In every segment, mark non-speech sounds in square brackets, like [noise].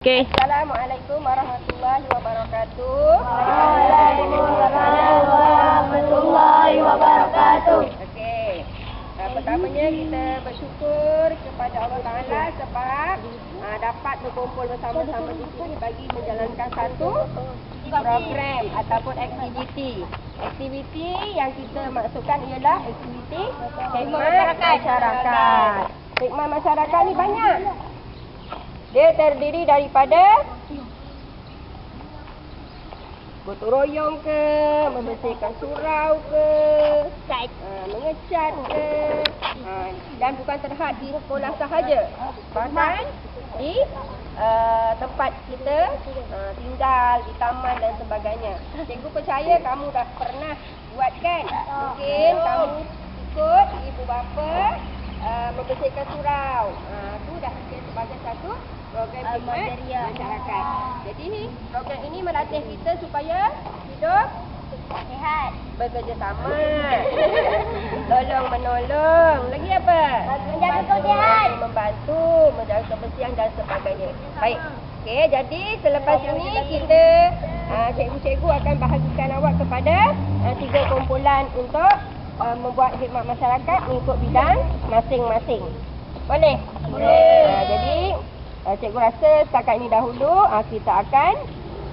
Okey. Assalamualaikum warahmatullahi wabarakatuh. Waalaikumsalam warahmatullahi wabarakatuh. Okey. Uh, pertamanya kita bersyukur kepada Allah Taala sebab uh, dapat berkumpul bersama-sama di sini bagi menjalankan satu program ataupun aktiviti. Aktiviti yang kita maksudkan ialah aktiviti khidmat masyarakat. Khidmat masyarakat ni banyak. Dia terdiri daripada gotong royong ke, membersihkan surau ke, uh, mengecat ke, uh, dan bukan terhad di sekolah sahaja. Bahkan di uh, tempat kita uh, tinggal, di taman dan sebagainya. Cikgu percaya kamu dah pernah buat kan? Mungkin kamu ikut ibu bapa uh, membersihkan surau. Uh, itu dah kira sebagai satu program khidmat masyarakat. Jadi program ini melatih kita supaya hidup Sihat. bekerjasama. [laughs] Tolong menolong. Lagi apa? Menjaga kebersihan. Membantu, menjaga kebersihan dan sebagainya. Baik. Okey, jadi selepas ini kita uh, cikgu-cikgu akan bahagikan awak kepada uh, tiga kumpulan untuk uh, membuat khidmat masyarakat mengikut bidang masing-masing. Boleh? Boleh. Uh, jadi uh, cikgu rasa setakat ini dahulu uh, kita akan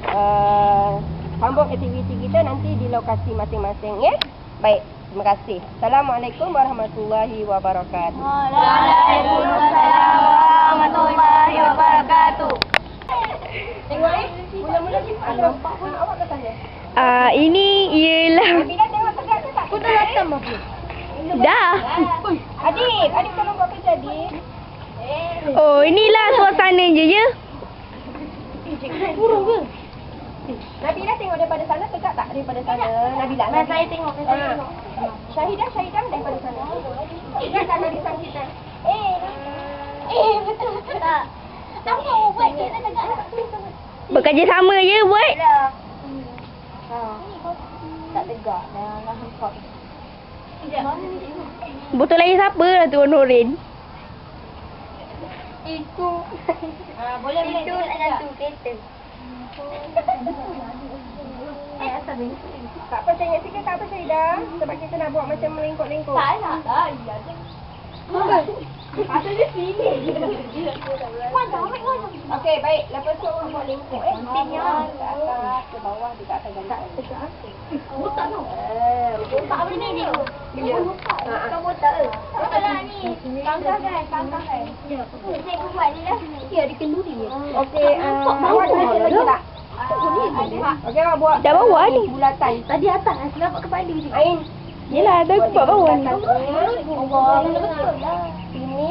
uh, sambung aktiviti kita nanti di lokasi masing-masing ya. Baik, terima kasih. Assalamualaikum warahmatullahi wabarakatuh. Waalaikumsalam warahmatullahi wabarakatuh. Tengok eh, mula-mula ni ada empat pun awak ke sana? Ah, ini Kau dah. Adik, adik tolong buat kerja adik. Oh, inilah suasana je ya. Burung ke? Nabila tengok daripada sana tegak tak daripada sana? Nabila, Nah, saya tengok, saya Ah. tengok. Syahidah, Syahidah daripada sana. Tegak tak Nabila kita? Eh, eh betul. Tak. Apa awak buat kita tegak? Bekerjasama je buat. Dah. Ha. Tak tegak dah lah hangkot. Botol air siapa lah tu Nurin? Itu. [laughs] Ah, boleh boleh. Itu nak jatuh kereta. [laughs] Eh. Tak apa, saya ingat sikit tak apa Syahidah. Sebab kita nak buat macam melingkuk-lingkuk. Tak nak. Ah, iya je. Dia sini. Okey, baik. Lepas tu orang buat lingkup eh. Pentingnya. Ke atas, ke bawah, juga akan jalan. Botak tu. Eh, Botak apa ni dia? Ya. Ha, ha. Kau botak ke? Botak lah ni. Pangkah kan? Pangkah kan? Ya. Saya buat ni lah. Ya, dia kenduri. Okey, awak dah ada lagi tak? Okey, awak buat. Dah bawah ni. Bulatan. Tadi atas lah. Nampak kepala dia. Ain. Yelah, dah buat bawah ni. Allah, betul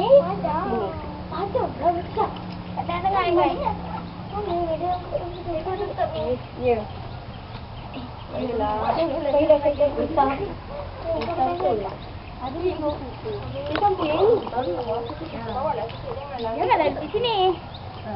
lah. Sini. Ada. Sini. Ada. Dah dekat. Tak ada dengar ni. Mana dia? Dia dekat ni. Ya. Ayolah. Syahidah, Syahidah. Besar. Besar tu. Ada ni. Di samping. Bawa lah sikit. Janganlah. Janganlah di sini. Ha.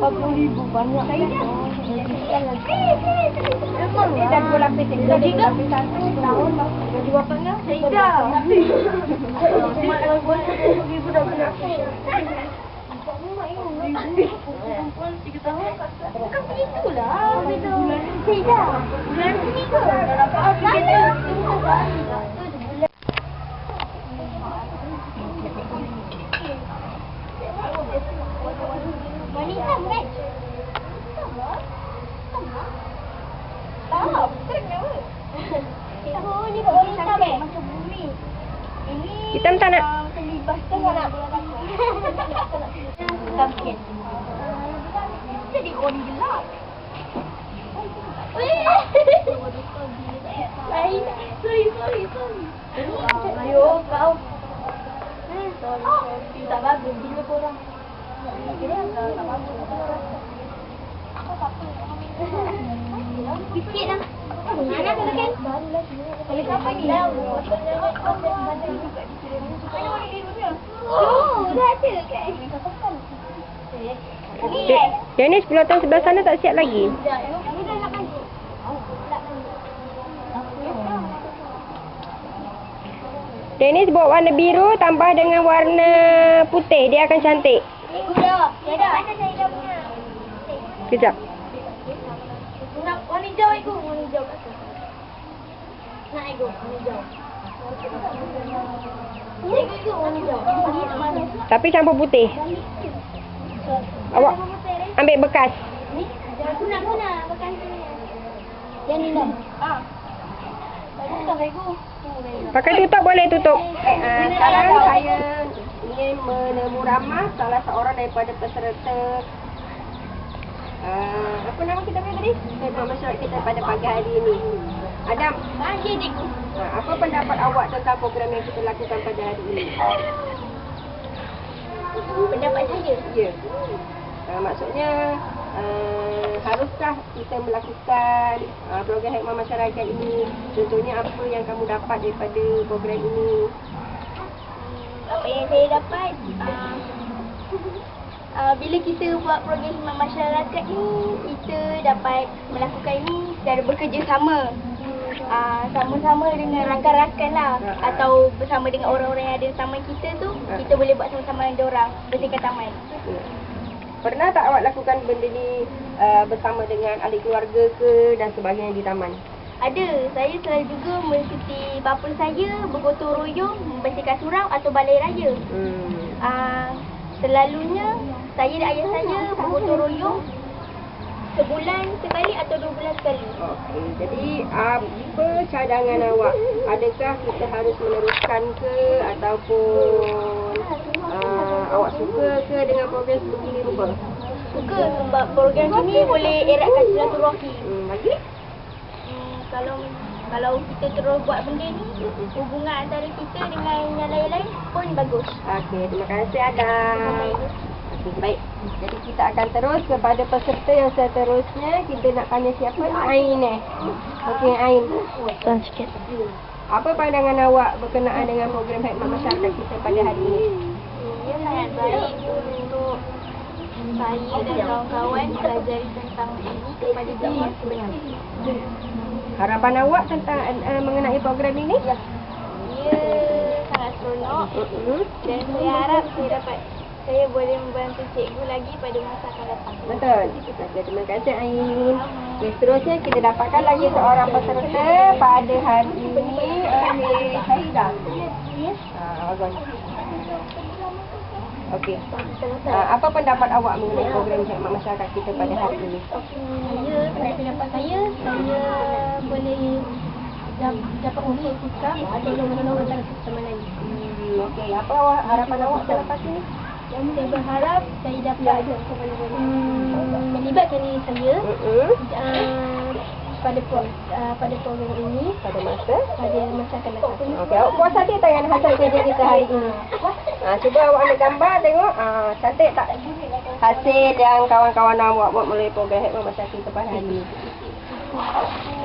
Saya dah. Saya dah. Saya dah. Saya dah. Saya dah. Saya dah. Saya dah. Saya dah. Saya dah. Saya dah. Saya dah. Saya dah. Saya dah. Saya dah. Saya dah. Saya dah. Saya dah. Saya dah. Saya dah. Wanita kan? Tak, bukan kenapa? Oh, ni kok wanita kan? Macam bumi. Ini Hitam tak nak? ah, macam libas tu kan nak Tamkin. Jadi orang gelap. Lain. Sorry, sorry, sorry. Ayo, kau. Eh, sorry, sorry. Tak bagus. Bila korang. Sikit lah. Mana tu kan? Boleh siapa ni? Oh, dah ada kan? De- Dennis pula tahun sebelah sana tak siap lagi. Dennis bawa warna biru tambah dengan warna putih. Dia akan cantik. Kejap. Nak warna hijau ikut warna hijau kat sana. Nak ikut warna hijau. Tapi campur putih. Awak ambil bekas. Ni? Aku nak aku nak makan sini. Yang ni dah. Ah. Pakai tutup boleh tutup. Uh, sekarang saya ingin menemu ramah salah seorang daripada peserta uh, apa nama kita punya tadi? Khidmat masyarakat kita pada pagi hari ini. Adam, cikgu. uh, apa pendapat awak tentang program yang kita lakukan pada hari ini? Pendapat saya. Ya. Uh, maksudnya uh, haruskah kita melakukan uh, program khidmat masyarakat ini? Contohnya apa yang kamu dapat daripada program ini? Apa yang saya dapat. Uh, uh, bila kita buat program khidmat masyarakat ni kita dapat melakukan ini secara bekerjasama. Uh, sama-sama dengan rakan-rakan lah atau bersama dengan orang-orang yang ada taman kita tu kita boleh buat sama-sama dengan orang bersihkan taman. Pernah tak awak lakukan benda ni uh, bersama dengan ahli keluarga ke dan sebagainya di taman? Ada saya selalu juga mengikuti bapa saya bergotong royong membersihkan surau atau balai raya Hmm. uh, selalunya saya dan ayah saya bergotong royong sebulan sekali atau dua bulan sekali. Okey, jadi apa cadangan awak? Adakah kita harus meneruskan ke ataupun uh, awak suka ke dengan program sebegini rupa? Suka sebab program ini boleh eratkan silaturahmi. Hmm, lagi? Kalau kalau kita terus buat benda ni, hubungan antara kita dengan yang lain-lain pun bagus. Okey, terima kasih Adam. Okey, baik. Jadi kita akan terus kepada peserta yang seterusnya. Kita nak tanya siapa? Ain eh. Okey, Ain. Tuan sikit. Apa pandangan awak berkenaan dengan program khidmat masyarakat kita pada hari ini? Ia sangat baik untuk saya dan kawan-kawan pelajari tentang ini kepada zaman sebenar. Harapan awak tentang uh, mengenai program ini? Ia sangat seronok dan saya harap saya dapat saya boleh membantu cikgu lagi pada masa akan datang. Betul. Okey, terima kasih Ain. Okey, seterusnya kita dapatkan lagi seorang peserta pada hari ini. Ah, bagus. Okey. Ah, apa pendapat awak mengenai program khidmat masyarakat kita pada hari ini? Saya, pada pendapat saya, saya boleh dap- dapat memfokuskan atau menolong antara sama lain. Hmm, Okey, apa awak, harapan awak selepas ini? Saya berharap saya dapat hmm, melibatkan diri saya Mm-mm. uh, pada pro, uh, pada program ini Pada masa pada masa akan datang. Okey, awak puas hati tak dengan hasil kerja kita hari ini? Ha, cuba awak ambil gambar tengok. Ha, cantik tak hasil yang kawan-kawan awak buat melalui program khidmat masyarakat kita pada hari ini?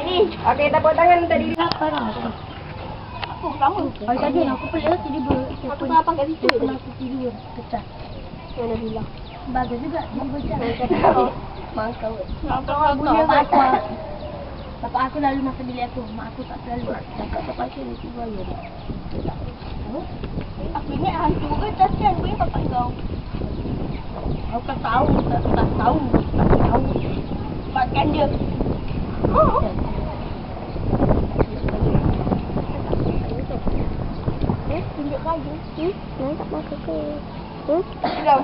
Ini Okey, tepuk tangan untuk diri. aku pertama. Hari tadi aku pelak jadi ber aku tak apa kat situ. Aku tidur pecah. Mana bilang? Bagus juga jadi pecah. Tahu. Mangkau. Aku bapak. Bapak aku lalu masuk bilik aku. Mak aku tak selalu. Cakap ke pasal ni tiba ya. Aku ni hantu ke cacat gue bapak kau. Aku tak tahu, tak, tak tahu, tak tahu. Makan dia. Oh. Hmm? Tak makan ke? Hmm? Dah.